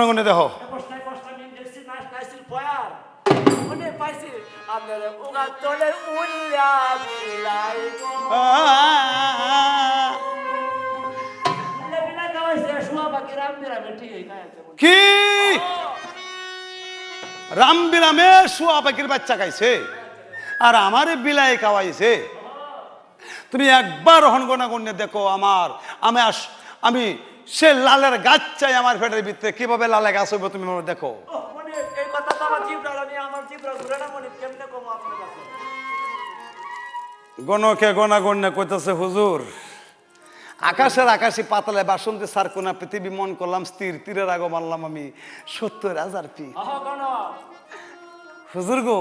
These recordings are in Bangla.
রাম গাইছে কি? রাম বিরামে শুয়া পাখির বাচ্চা খাইছে আর আমারে বিলাই খাওয়াইছে? তুমি একবার হনগনা গণ্যে দেখো আমার আমি আস আমি সে লালের গাছ চাই আমার পেটের ভিতরে। কীভাবে লালে গাছ হইব তুমি আমার দেখো গণকে গণা গণ্য কইতেছে হুজুর আকাশের আকাশে পাতালে বাসন্তী সার কোনা পৃথিবী মন করলাম স্থির তীরের আগো মানলাম আমি সত্তর হাজার পি হুজুর গো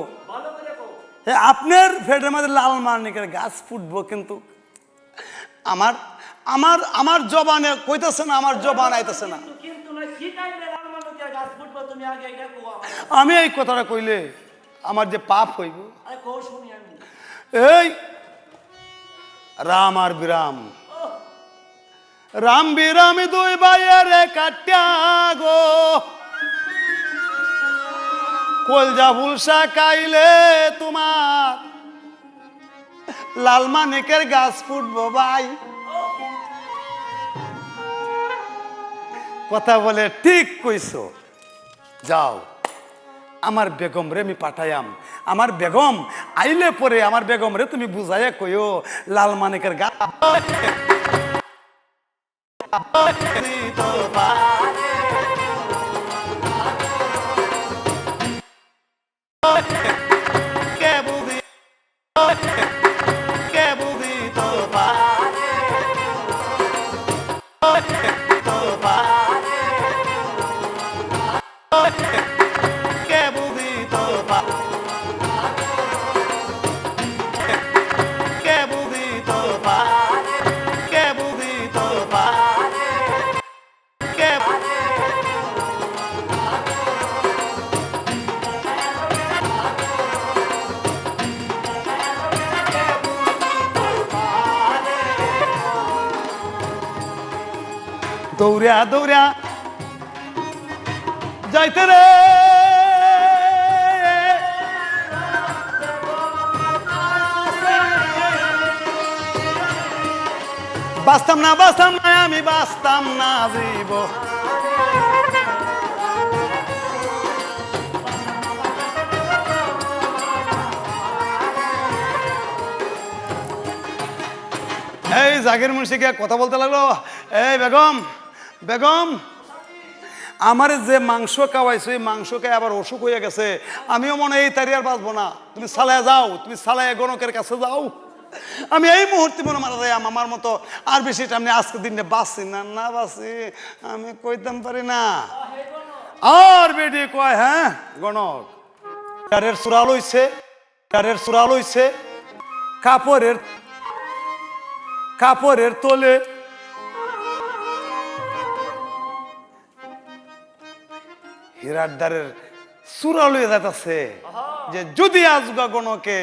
আপনার ফেটের মধ্যে লাল মানিকের গাছ ফুটবো কিন্তু আমার আমার আমার জবানে কইতেছে না আমার জবান আইতেছে না। আমি এই কথাটা কইলে আমার যে পাপ হইব। এই রাম আর বিরাম। রাম বিরাম দুই বাইরে কাটিয়া গো। কলজা ভুলসা কাইলে তোমার। লাল মানিকের গাছ ফুটবো ভাই। কথা বলে ঠিক কইছো। যাও, আমার বেগম রে আমি পাঠাইয়াম। আমার বেগম, আইলে পরে আমার বেগম রে তুমি বুঝাইয়া কইও, লাল মানিকের গা দৌড়া দৌড়া। যাইতে রে। বাঁচতাম না বাঁচতাম না, আমি বাঁচতাম না জীব। এই জাগির মুন্সিকে কথা বলতে লাগল। এই বেগম। বেগম, আমার যে মাংস খাওয়াইছো, এই মাংস আবার অসুখ হয়ে গেছে। আমিও মনে এই তারি আর বাঁচবো না। তুমি সালায় যাও, তুমি সালায় গণকের কাছে যাও। আমি এই মুহূর্তে মনে মারা যাই আমার মতো। আর বেশি আমি আজকে দিনে বাঁচি না না বাঁচি, আমি কইতাম পারি না। আর বেডি কয় হ্যাঁ গণক কারের সুরা লইছে কারের সুরা লইছে, কাপড়ের কাপড়ের তোলে হিরারদারের সুরা লইয়া যাইতাছে যে যদি আজগা গণকে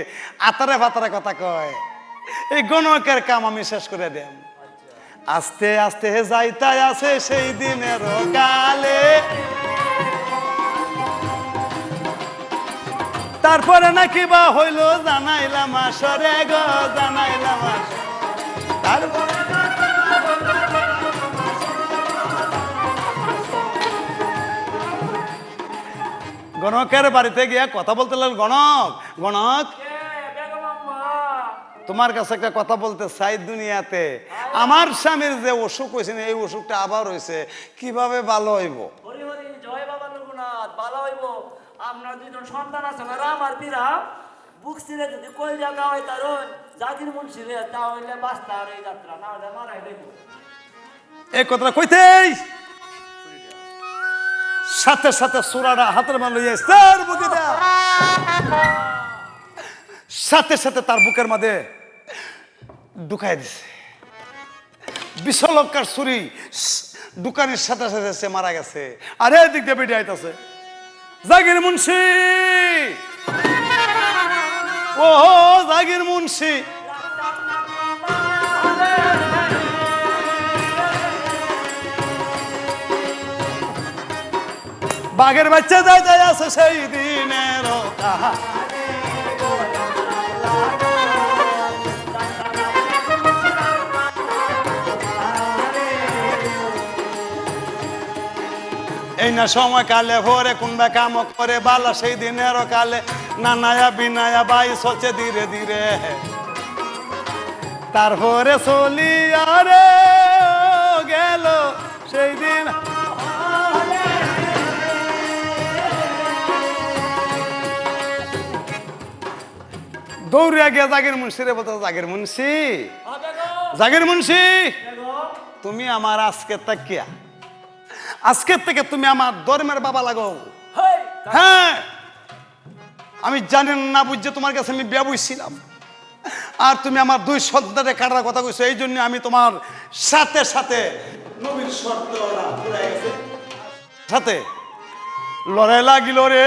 আতারে ফাতারে কথা কয় এই গণকের কাম আমি শেষ করে দেন আস্তে আস্তে যাইতাই আছে সেই দিনের কালে। তারপরে নাকি বা হইল জানাইলাম আসরে গো জানাইলাম। তারপরে গণকের বাড়িতে গিয়ে কথা বলতে লাগল গণক গণক। তোমার কাছে একটা কথা বলতে চাই দুনিয়াতে। আমার স্বামীর যে অসুখ হয়েছে না, এই অসুখটা আবার হয়েছে কীভাবে ভালো হইব? ভালো হইব। দুজন সন্তান আছে না রাম আর বিরাম বুক সিরে যদি জায়গা হয় তার বাস্তা আর এই যাত্রা না হলে মারাই দেব এই কথাটা কইতেই! সাথে সাথে সুরাটা হাতের মান লইয়া তার বুকে সাথে সাথে তার বুকের মাঝে ঢুকাই দিছে। বিশলকার ছুরি দোকানের সাথে সাথে সে মারা গেছে। আর এদিক দিয়ে বেরিয়ে আইতাছে। জাগির মুন্সি! ও জাগির মুন্সি! বাঘের বাচ্চা যায় যায় আছে সেই দিনের এই না সময় কালে ভোরে কোনবা কাম করে, বালা সেই দিনের কালে নানায়া বিনায়া বাই সচে ধীরে ধীরে। তারপরে চলি আরে গেল সেই দিন। দৌড়িয়া গিয়া জাগির মুন্সি রে বলতো জাগির মুন্সি। জাগির মুন্সি। তুমি আমার আজকে তাকিয়া। আজকের থেকে তুমি আমার ধর্মের বাবা লাগো। হ্যাঁ। আমি জানি না বুঝছে তোমার কাছে আমি ব্যবসছিলাম আর তুমি আমার দুই সন্তানে কাটার কথা কইছো এই জন্য আমি তোমার সাথে সাথে নবীর শর্ত সাথে লড়াই লাগিল রে।